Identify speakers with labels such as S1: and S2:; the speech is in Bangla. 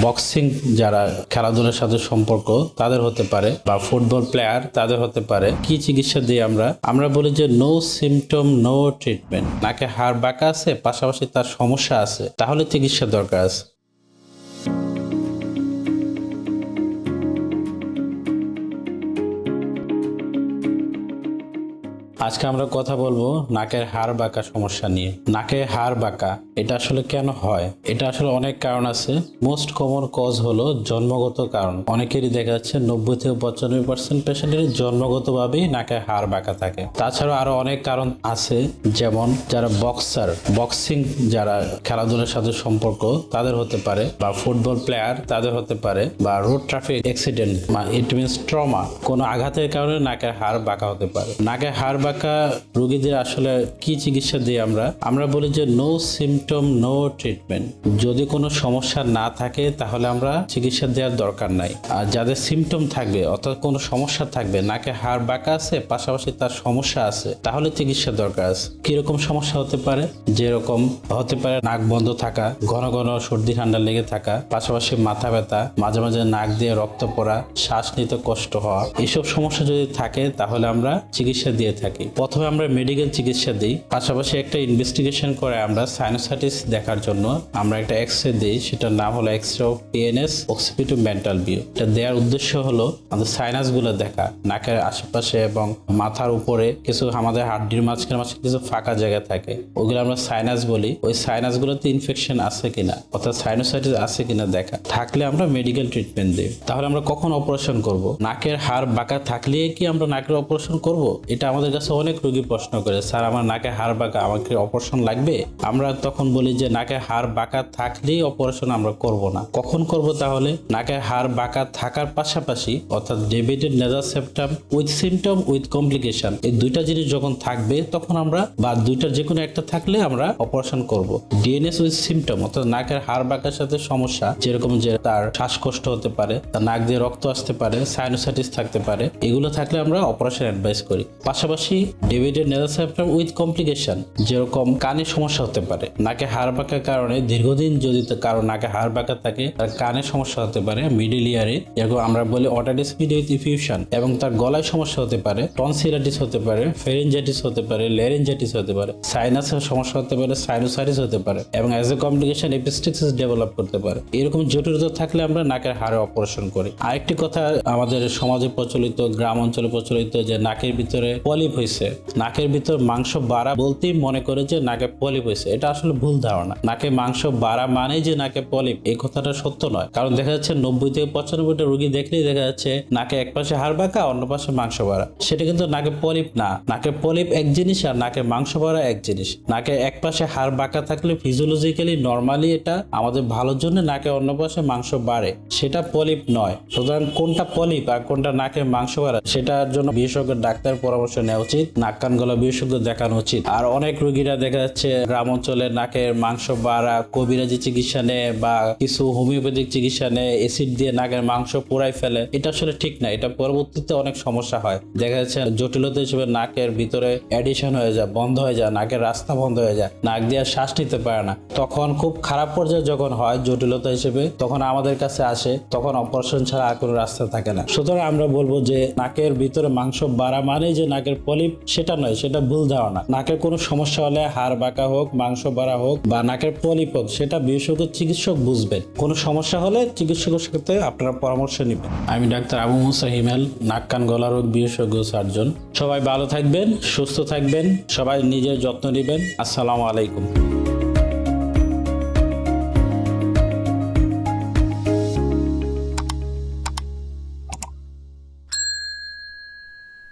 S1: বক্সিং যারা খেলাধুলার সাথে সম্পর্ক, তাদের হতে পারে, বা ফুটবল প্লেয়ার তাদের হতে পারে। কি চিকিৎসা দিই আমরা? আমরা বলি যে নো সিমটম নো ট্রিটমেন্ট নাকে হাড় বাঁকা আছে, পাশাপাশি তার সমস্যা আছে, তাহলে চিকিৎসা দরকার আছে। আজকে আমরা কথা বলব নাকের হাড় বাঁকা সমস্যা নিয়ে। নাকে হাড় বাঁকা, এটা আসলে কেন হয়? এটা আসলে অনেক কারণ আছে। মোস্ট কমন কজ হলো জন্মগত কারণ। অনেকেরই দেখা যাচ্ছে নব্বই থেকে পঁচানব্বই পার্সেন্ট পেশেন্টের জন্মগতভাবেই নাকে হাড় বাঁকা থাকে। তাছাড়া আরও অনেক কারণ আছে, যেমন যারা বক্সার বক্সিং যারা খেলাধুলার সাথে সম্পর্ক, তাদের হতে পারে, বা ফুটবল প্লেয়ার তাদের হতে পারে, বা road traffic accident it means trauma কোনো আঘাতের কারণে নাকের হাড় বাঁকা হতে পারে। নাকের হাড় বাঁকা রোগীদের আসলে কি চিকিৎসা দিই আমরা? আমরা বলি যে নো সিমটম নো ট্রিটমেন্ট যদি কোনো সমস্যা না থাকে, তাহলে আমরা চিকিৎসা দেওয়ার দরকার নাই। আর যাদের সিমটম থাকবে, অর্থাৎ কোনো সমস্যা থাকবে, নাকে হাড় বাঁকা আছে, পাশাপাশি তার সমস্যা আছে, তাহলে চিকিৎসা দরকার আছে। কীরকম সমস্যা হতে পারে? যেরকম হতে পারে নাক বন্ধ থাকা, ঘন ঘন সর্দি ঠান্ডা লেগে থাকা, পাশাপাশি মাথা ব্যথা, মাঝে মাঝে নাক দিয়ে রক্ত পড়া, শ্বাস নিতে কষ্ট হওয়া এইসব সমস্যা যদি থাকে, তাহলে আমরা চিকিৎসা দিয়ে থাকি। প্রথমে আমরা মেডিকেল চিকিৎসা দিই, পাশাপাশি একটা ইনভেস্টিগেশন করে আমরা সাইনোসাইটিস দেখার জন্য আমরা একটা এক্স রে দিই, সেটার নাম হলো X ray PNS অক্সিপিটু mental view এটা দেওয়ার উদ্দেশ্য হলো আমাদের সাইনাসগুলো দেখা, নাকের আশেপাশে এবং মাথার উপরে কিছু আমাদের হাড্ডির মাঝখানে মাঝখানে কিছু ফাঁকা জায়গা থাকে। ওগুলো আমরা সাইনাস বলি। ওই সাইনাস গুলোতে ইনফেকশন আছে কিনা, অর্থাৎ সাইনোসাইটিস আছে কিনা দেখা। থাকলে আমরা মেডিকেল ট্রিটমেন্ট দিই। তাহলে আমরা কখন অপারেশন করব? নাকের হাড় বাঁকা থাকলে কি আমরা নাকের অপারেশন করব? এটা আমাদের কাছে অনেক রোগী প্রশ্ন করে, স্যার, আমার নাকে হাড় বাঁকা, আমাকে অপারেশন লাগবে? আমরা তখন বলি যে, নাকে হাড় বাঁকা থাকলেই অপারেশন আমরা করব না। কখন করব তাহলে? নাকের হাড় বাঁকা থাকার পাশাপাশি, অর্থাৎ deviated nasal septum with symptom with complication এই দুইটা জিনিস যখন থাকবে, তখন আমরা বা দুইটার যে কোনো একটা থাকলে আমরা অপারেশন করব। ডিএনএস উইথ সিমটম অর্থাৎ নাকের হাড় বাঁকার সাথে সমস্যা, যেরকম যে তার শ্বাসকষ্ট হতে পারে, তার নাক দিয়ে রক্ত আসতে পারে সাইনোসাইটিস থাকতে পারে, এগুলো থাকলে আমরা অপারেশন অ্যাডভাইস করি। পাশাপাশি ডেভিডেড নেজার উইথ কমপ্লিকেশন যেরকম কানে সমস্যা হতে পারে, নাকে হাড় বাঁকার কারণে, দীর্ঘদিন যদি কারও নাকে হাড় বাঁকা থাকে, তার কানে সমস্যা হতে পারে মিডিল ইয়ারে যেরকম আমরা বলি মিডিয়া উইথ ইফিউশন এবং তার গলায় সমস্যা হতে পারে টনসিলাইটিস হতে পারে ফেরেঞ্জাইটিস হতে পারে লেরেঞ্জাইটিস হতে পারে সাইনাসের সমস্যা হতে পারে সাইনোসাইটিস হতে পারে, এবং as a complication epistaxis develop করতে পারে। এরকম জটিলতা থাকলে আমরা নাকের হাড়ে অপারেশন করি। আরেকটি কথা আমাদের সমাজে প্রচলিত, গ্রাম অঞ্চলে প্রচলিত যে নাকের ভিতরে পলিপ হয়েছে নাকের ভিতর মাংস বাড়া বলতেই মনে করে যে নাকে পলিপ হয়েছে এটা আসলে ভুল ধারণা। নাকে মাংস বাড়া মানে যে নাকে পলিপ, এই কথাটা সত্য নয়। কারণ দেখা যাচ্ছে নব্বই থেকে পঁচানব্বইটা রোগী দেখলেই দেখা যাচ্ছে নাকে এক পাশে হাড় বাঁকা, অন্য পাশে মাংস বাড়া। সেটা কিন্তু নাকে পলিপ না। নাকে পলিপ এক জিনিস আর নাকে মাংস বাড়া এক জিনিস। নাকে এক পাশে হাড় বাঁকা থাকলে ফিজিওলজিক্যালি নর্মালি এটা আমাদের ভালোর জন্য নাকে অন্য পাশে মাংস বাড়ে। সেটা পলিপ নয়। সুতরাং কোনটা পলিপ আর কোনটা নাকে মাংস বাড়া, সেটার জন্য বিশেষজ্ঞ ডাক্তার পরামর্শ নেওয়া উচিত, নাক কান গলা বিশেষজ্ঞ দেখানো উচিত। আর অনেক রোগীরা দেখা যাচ্ছে গ্রাম অঞ্চলে নাকের মাংস বাড়া, কবিরাজি চিকিৎসা নেয় বা কিছু হোমিওপ্যাথিক চিকিৎসা নেয় এসিড দিয়ে নাকের মাংস পোড়াই ফেলে। এটা আসলে ঠিক না, এটা পরবর্তীতে অনেক সমস্যা হয়। দেখা যাচ্ছে জটিলতা হিসেবে নাকের ভিতরে অ্যাডিশন হয়ে যায়, বন্ধ হয়ে যায়, নাকের রাস্তা বন্ধ হয়ে যায়, নাক দিয়ে শ্বাস নিতে পারে না। তখন খুব খারাপ পর্যায়ে যখন হয় জটিলতা হিসেবে, তখন আমাদের কাছে আসে, তখন অপারেশন ছাড়া আর কোনো রাস্তা থাকে না। সুতরাং আমরা বলব যে, নাকের ভিতরে মাংস বাড়া মানে যে নাকের পলিপ সেটা নয়, সেটা ভুল ধারণা। নাকের কোনো সমস্যা হলে হাড় বাঁকা হোক, মাংস বাড়া হোক বা নাকের পলিপ হোক সেটা বিশেষজ্ঞ চিকিৎসক বুঝবেন। কোনো সমস্যা হলে চিকিৎসকের সাথে আপনারা পরামর্শ নেবেন। আমি ডাক্তার আবু মুসা হিমেল, নাক কান গলা রোগ বিশেষজ্ঞ সার্জন। সবাই ভালো থাকবেন, সুস্থ থাকবেন, সবাই নিজের যত্ন নেবেন। আসসালামু আলাইকুম।